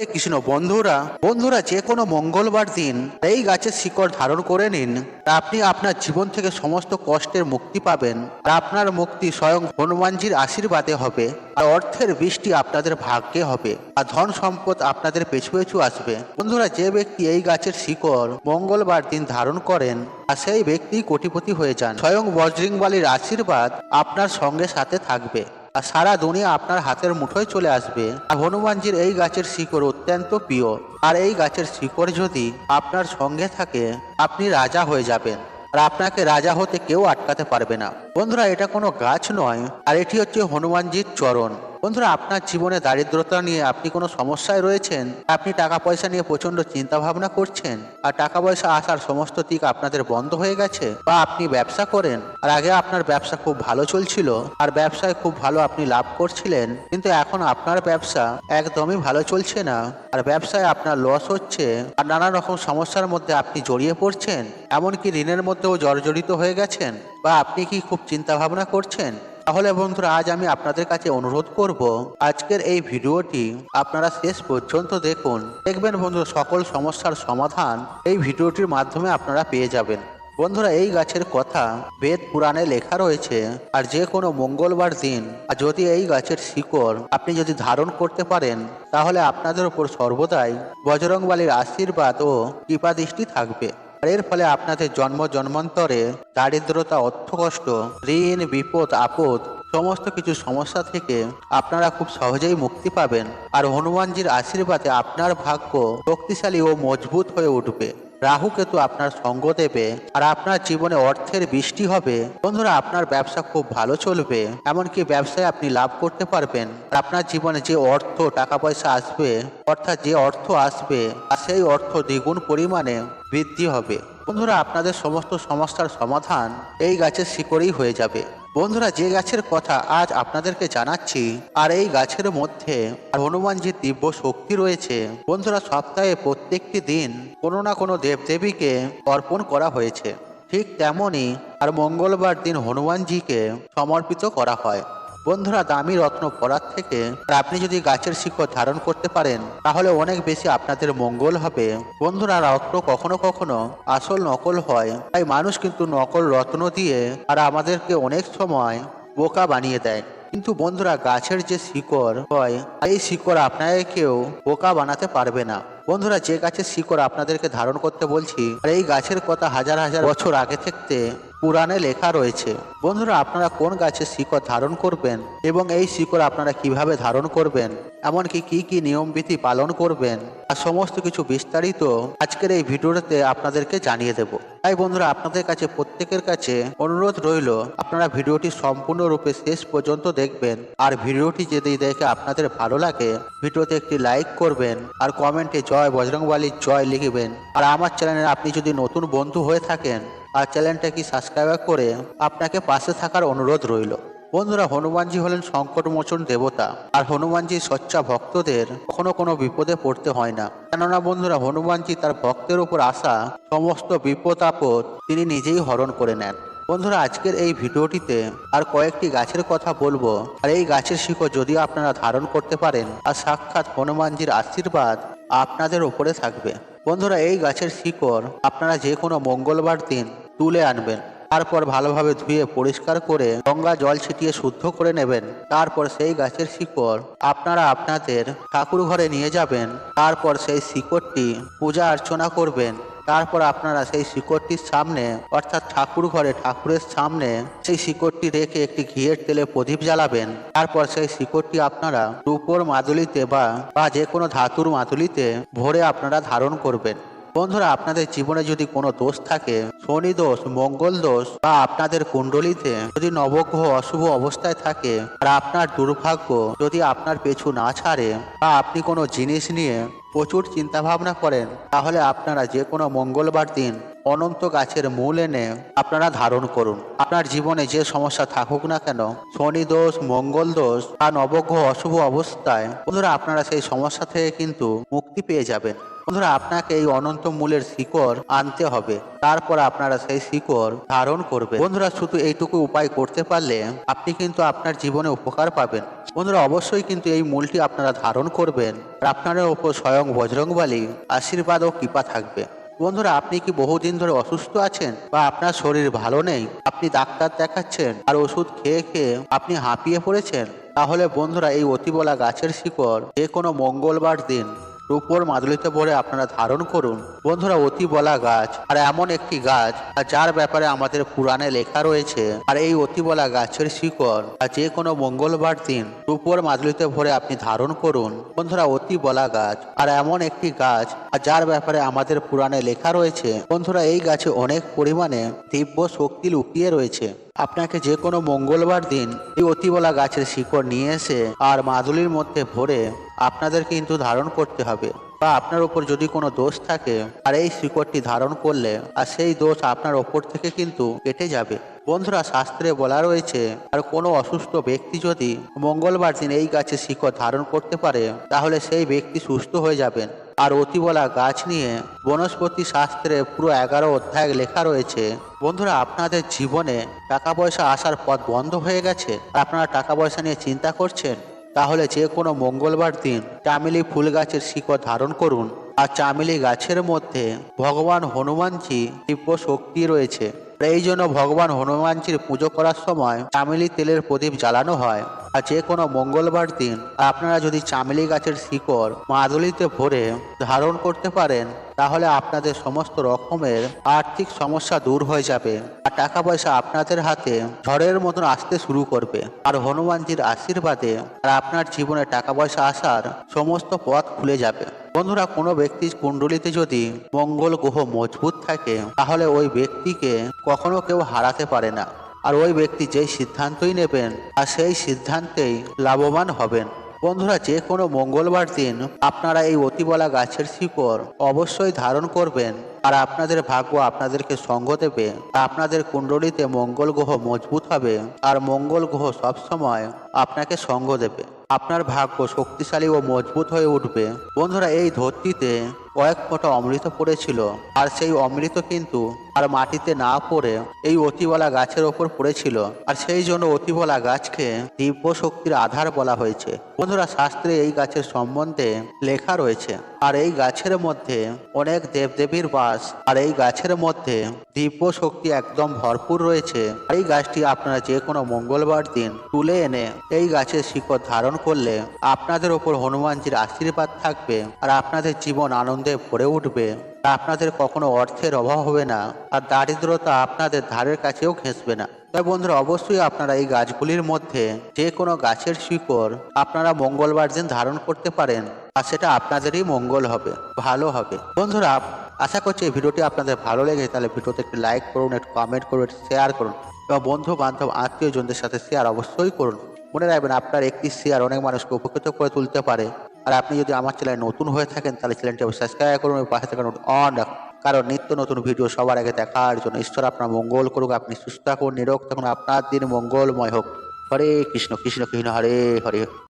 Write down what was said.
কৃষ্ণ বন্ধুরা বন্ধুরা যে কোনো মঙ্গলবার দিন এই গাছের শিকড় ধারণ করে নিন। আপনি আপনার জীবন থেকে সমস্ত কষ্টের মুক্তি পাবেন। আপনার মুক্তি স্বয়ং হনুমানজির আশীর্বাদে হবে। আর অর্থের বৃষ্টি আপনাদের ভাগ্যে হবে। আর ধন সম্পদ আপনাদের পেছু পেছু আসবে। বন্ধুরা, যে ব্যক্তি এই গাছের শিকড় মঙ্গলবার দিন ধারণ করেন, আর সেই ব্যক্তি কোটিপতি হয়ে যান। স্বয়ং বজরিংবালির আশীর্বাদ আপনার সঙ্গে সাথে থাকবে। সারা দুনিয়া আপনার হাতের মুঠোয় চলে আসবে। আর হনুমানজির এই গাছের শিকড় অত্যন্ত প্রিয়। আর এই গাছের শিকড় যদি আপনার সঙ্গে থাকে, আপনি রাজা হয়ে যাবেন। আর আপনাকে রাজা হতে কেউ আটকাতে পারবে না। বন্ধুরা, এটা কোনো গাছ নয়। আর এটি হচ্ছে হনুমানজির চরণ। বন্ধুরা, আপনার জীবনে দারিদ্রতা নিয়ে আপনি কোনো সমস্যায় রয়েছেন? আপনি টাকা পয়সা নিয়ে প্রচণ্ড চিন্তা ভাবনা করছেন, আর টাকা পয়সা আসার সমস্ত দিক আপনাদের বন্ধ হয়ে গেছে, বা আপনি ব্যবসা করেন, আর আগে আপনার ব্যবসা খুব ভালো চলছিল, আর ব্যবসায় খুব ভালো আপনি লাভ করছিলেন, কিন্তু এখন আপনার ব্যবসা একদমই ভালো চলছে না, আর ব্যবসায় আপনার লস হচ্ছে, আর নানা রকম সমস্যার মধ্যে আপনি জড়িয়ে পড়ছেন, এমনকি ঋণের মধ্যেও জর্জরিত হয়ে গেছেন, বা আপনি কি খুব চিন্তা ভাবনা করছেন? তাহলে বন্ধুরা, আজ আমি আপনাদের কাছে অনুরোধ করব, আজকের এই ভিডিওটি আপনারা শেষ পর্যন্ত দেখুন। দেখবেন বন্ধুরা, সকল সমস্যার সমাধান এই ভিডিওটির মাধ্যমে আপনারা পেয়ে যাবেন। বন্ধুরা, এই গাছের কথা বেদ পুরাণে লেখা রয়েছে, আর যে কোনো মঙ্গলবার দিন আর যদি এই গাছের শিকড় আপনি যদি ধারণ করতে পারেন, তাহলে আপনাদের উপর সর্বদাই বজরংবালির আশীর্বাদ ও কৃপাদৃষ্টি থাকবে। এর ফলে আপনাদের জন্ম জন্মান্তরে দারিদ্রতা, অর্থকষ্ট, ঋণ, বিপদ, আপদ, সমস্ত কিছু সমস্যা থেকে আপনারা খুব সহজেই মুক্তি পাবেন। আর হনুমানজির আশীর্বাদে আপনার ভাগ্য শক্তিশালী ও মজবুত হয়ে উঠবে। রাহু কেতু আপনার সঙ্গ দেবে আর আপনার জীবনে অর্থের বৃষ্টি হবে। বন্ধুরা, আপনার ব্যবসা খুব ভালো চলবে, এমনকি ব্যবসায় আপনি লাভ করতে পারবেন। আপনার জীবনে যে অর্থ টাকা পয়সা আসবে, অর্থাৎ যে অর্থ আসবে, আর সেই অর্থ দ্বিগুণ পরিমাণে বৃদ্ধি হবে। বন্ধুরা, আপনাদের সমস্ত সমস্যার সমাধান এই গাছের শিকড়েই হয়ে যাবে। বন্ধুরা, যে গাছের কথা আজ আপনাদেরকে জানাচ্ছি, আর এই গাছের মধ্যে হনুমানজির দিব্য শক্তি রয়েছে। বন্ধুরা, সপ্তাহে প্রত্যেকটি দিন কোনো না কোনো দেবদেবীকে অর্পণ করা হয়েছে। ঠিক তেমনই আর মঙ্গলবার দিন হনুমানজিকে সমর্পিত করা হয়। বন্ধুরা, দামি রত্ন পরার থেকে আপনি যদি গাছের শিকড় ধারণ করতে পারেন, তাহলে অনেক বেশি আপনাদের মঙ্গল হবে। বন্ধুরা, রত্ন কখনো কখনো আসল নকল হয়। তাই মানুষ কিন্তু নকল রত্ন দিয়ে আর আমাদেরকে অনেক সময় বোকা বানিয়ে দেয়। কিন্তু বন্ধুরা, গাছের যে শিকড় হয়, এই শিকড় আপনাকে কেউ বোকা বানাতে পারবে না। বন্ধুরা, যে গাছের শিকড় আপনাদেরকে ধারণ করতে বলছি, আর এই গাছের কথা হাজার হাজার বছর আগে থাকতে পুরাণে লেখা রয়েছে, বন্ধুরা, আপনারা কোন গাছের শিকড় ধারণ করবেন এবং এই শিকড় আপনারা কীভাবে ধারণ করবেন? এমনকি কি কি নিয়মবিধি পালন করবেন? আর সমস্ত কিছু বিস্তারিত আজকের এই ভিডিওতে আপনাদেরকে জানিয়ে দেব। তাই বন্ধুরা, আপনাদের কাছে প্রত্যেকের কাছে অনুরোধ রইল, আপনারা ভিডিওটি সম্পূর্ণরূপে শেষ পর্যন্ত দেখবেন। আর ভিডিওটি যদি দেখে আপনাদের ভালো লাগে, ভিডিওতে একটি লাইক করবেন আর কমেন্টে জয় বজরংবালির জয় লিখবেন। আর আমার চ্যানেলে আপনি যদি নতুন বন্ধু হয়ে থাকেন আর চ্যানেলটাকে সাবস্ক্রাইব করে আপনাকে পাশে থাকার অনুরোধ রইল। বন্ধুরা, হনুমানজি হলেন সংকটমোচন দেবতা, আর হনুমানজি সচ্চা ভক্তদের কখনো কোনো বিপদে পড়তে হয় না। কেননা বন্ধুরা, হনুমানজি তার ভক্তের উপর আসা সমস্ত বিপদ আপদ তিনি নিজেই হরণ করে নেন। বন্ধুরা, আজকের এই ভিডিওটিতে আর কয়েকটি গাছের কথা বলব। আর এই গাছের শিকড় যদিও আপনারা ধারণ করতে পারেন, আর সাক্ষাৎ হনুমানজির আশীর্বাদ আপনাদের উপরে থাকবে। বন্ধুরা, এই গাছের শিকড় আপনারা যে কোনো মঙ্গলবার দিন তুলে আনবেন। তারপর ভালোভাবে ধুয়ে পরিষ্কার করে গঙ্গা জল ছিটিয়ে শুদ্ধ করে নেবেন। তারপর সেই গাছের শিকড় আপনারা আপনাদের ঠাকুর ঘরে নিয়ে যাবেন। তারপর সেই শিকড়টি পূজা অর্চনা করবেন। তারপর আপনারা সেই শিকড়টির সামনে, অর্থাৎ ঠাকুর ঘরে ঠাকুরের সামনে, সেই শিকড়টি রেখে একটি ঘিয়ের তেলে প্রদীপ জ্বালাবেন। তারপর সেই শিকড়টি আপনারা রূপোর মাদুলিতে বা যে কোনো ধাতুর মাদুলিতে ভরে আপনারা ধারণ করবেন। বন্ধুরা, আপনাদের জীবনে যদি কোনো দোষ থাকে, শনি দোষ, মঙ্গল দোষ, বা আপনাদের কুণ্ডলিতে যদি নবগ্রহ অশুভ অবস্থায় থাকে, আর আপনার দুর্ভাগ্য যদি আপনার পেছু না ছাড়ে, বা আপনি কোনো জিনিস নিয়ে প্রচুর চিন্তা ভাবনা করেন, তাহলে আপনারা যে কোনো মঙ্গলবার দিন অনন্ত গাছের মূল এনে আপনারা ধারণ করুন। আপনার জীবনে যে সমস্যা থাকুক না কেন, শনি দোষ, মঙ্গল দোষ বা নবগ্রহ অশুভ অবস্থায়, বন্ধুরা আপনারা সেই সমস্যা থেকে কিন্তু মুক্তি পেয়ে যাবেন। বন্ধুরা, আপনাকে এই অনন্ত মূলের শিকড় আনতে হবে। তারপর আপনারা সেই শিকড় ধারণ করবে বন্ধুরা, শুধু এইটুকু উপায় করতে পারলে আপনি কিন্তু আপনার জীবনে উপকার পাবেন। বন্ধুরা, অবশ্যই কিন্তু এই মূলটি আপনারা ধারণ করবেন। আর আপনার ওপর স্বয়ং বজরংবালী আশীর্বাদ ও কৃপা থাকবে। বন্ধুরা, আপনি কি বহুদিন ধরে অসুস্থ আছেন বা আপনার শরীর ভালো নেই? আপনি ডাক্তার দেখাচ্ছেন আর ওষুধ খেয়ে খেয়ে আপনি হাঁপিয়ে পড়েছেন? তাহলে বন্ধুরা, এই অতিবলা গাছের শিকড় যে কোনো মঙ্গলবার দিন রূপোর মাদুলিতে ভরে আপনারা ধারণ করুন। বন্ধুরা, অতি বলা গাছ, আর এমন একটি গাছ যার ব্যাপারে আমাদের পুরাণে লেখা রয়েছে, আর এই অতি বলা গাছের শিকড়, আর যে কোনো মঙ্গলবার দিন রূপোর মাদুলিতে ভরে আপনি ধারণ করুন। বন্ধুরা, অতি বলা গাছ, আর এমন একটি গাছ, আর যার ব্যাপারে আমাদের পুরাণে লেখা রয়েছে, বন্ধুরা, এই গাছে অনেক পরিমাণে দিব্য শক্তি লুকিয়ে রয়েছে। আপনাকে যে কোনো মঙ্গলবার দিন এই অতিবলা গাছের শিকড় নিয়ে এসে আর মাদুলির মধ্যে ভরে আপনাদের কিন্তু ধারণ করতে হবে। বা আপনার উপর যদি কোনো দোষ থাকে, আর এই শিকড়টি ধারণ করলে, আর সেই দোষ আপনার ওপর থেকে কিন্তু কেটে যাবে। বন্ধুরা, শাস্ত্রে বলা রয়েছে, আর কোনো অসুস্থ ব্যক্তি যদি মঙ্গলবার দিন এই গাছের শিকড় ধারণ করতে পারে, তাহলে সেই ব্যক্তি সুস্থ হয়ে যাবেন। আর অতিবলা গাছ নিয়ে বনস্পতি শাস্ত্রে পুরো এগারো অধ্যায় লেখা রয়েছে। বন্ধুরা, আপনাদের জীবনে টাকা পয়সা আসার পথ বন্ধ হয়ে গেছে? আপনারা টাকা পয়সা নিয়ে চিন্তা করছেন? তাহলে যে কোনো মঙ্গলবার দিন চামেলি ফুল গাছের শিকড় ধারণ করুন। আর চামেলি গাছের মধ্যে ভগবান হনুমানজি দিব্য শক্তি রয়েছে। এই জন্য ভগবান হনুমানজির পুজো করার সময় চামেলি তেলের প্রদীপ জ্বালানো হয়। আর যে কোনো মঙ্গলবার দিন আপনারা যদি চামেলি গাছের শিকড় মাদুলিতে ভরে ধারণ করতে পারেন তাহলে আপনাদের সমস্ত রকমের আর্থিক সমস্যা দূর হয়ে যাবে আর টাকা পয়সা আপনাদের হাতে ঝড়ের মতন আসতে শুরু করবে। আর হনুমানজির আশীর্বাদে আর আপনার জীবনে টাকা পয়সা আসার সমস্ত পথ খুলে যাবে। বন্ধুরা, কোনো ব্যক্তির কুণ্ডলিতে যদি মঙ্গল গ্রহ মজবুত থাকে, তাহলে ওই ব্যক্তিকে কখনো কেউ হারাতে পারে না। আর ওই ব্যক্তি যেই সিদ্ধান্তই নেবেন, আর সেই সিদ্ধান্তেই লাভবান হবেন। বন্ধুরা, যে কোনো মঙ্গলবার দিন আপনারা এই অতিবলা গাছের শিকড় অবশ্যই ধারণ করবেন আর আপনাদের ভাগ্য আপনাদেরকে সঙ্গ দেবে। আপনাদের কুণ্ডলিতে মঙ্গল গ্রহ মজবুত হবে আর মঙ্গল গ্রহ সবসময় আপনাকে সঙ্গ দেবে। আপনার ভাগ্য শক্তিশালী ও মজবুত হয়ে উঠবে। বন্ধুরা, এই ধরতিতে কয়েক ফোঁটা অমৃত পড়েছিল, আর সেই অমৃত কিন্তু আর মাটিতে না পড়ে এই অতিবলা গাছের ওপর পড়েছিল। আর সেই জন্য অতিবলা গাছকে দিব্য শক্তির আধার বলা হয়েছে। বন্ধুরা, শাস্ত্রে এই গাছের সম্বন্ধে লেখা রয়েছে, আর এই গাছের মধ্যে অনেক দেবদেবীর বাস, আর এই গাছের মধ্যে দিব্য শক্তি একদম ভরপুর রয়েছে। আর এই গাছটি আপনারা যে কোনো মঙ্গলবার দিন তুলে এনে এই গাছের শিকড় ধারণ করলে আপনাদের ওপর হনুমানজির আশীর্বাদ থাকবে, আর আপনাদের জীবন আনন্দে ভরে উঠবে। আপনাদের কখনো অর্থের অভাব হবে না, আর দারিদ্রতা আপনাদের ধারের কাছেও ঘেঁষবে না। তাই বন্ধুরা, অবশ্যই আপনারা এই গাছগুলির মধ্যে যে কোনো গাছের শিকড় আপনারা মঙ্গলবার দিন ধারণ করতে পারেন, আর সেটা আপনাদেরই মঙ্গল হবে, ভালো হবে। বন্ধুরা, আশা করছি এই ভিডিওটি আপনাদের ভালো লেগে তাহলে ভিডিওতে একটি লাইক করুন, একটু কমেন্ট করুন, একটু শেয়ার করুন, এবং বন্ধু বান্ধব আত্মীয় জনদের সাথে শেয়ার অবশ্যই করুন। মনে রাখবেন আপনার একটি শেয়ার অনেক মানুষকে উপকৃত করে তুলতে পারে। আর আপনি যদি আমার চ্যানেলে নতুন হয়ে থাকেন, তাহলে চ্যানেলটি সাবস্ক্রাইব করুন এবং পাশে থাকা অন রাখুন। কারণ নিত্য নতুন ভিডিও সবার আগে দেখার জন্য ঈশ্বর আপনার মঙ্গল করুক, আপনি সুস্থ থাকুন, নিরোগ থাকুন, আপনার দিন মঙ্গলময় হোক। হরে কৃষ্ণ কৃষ্ণ কৃষ্ণ, হরে হরে।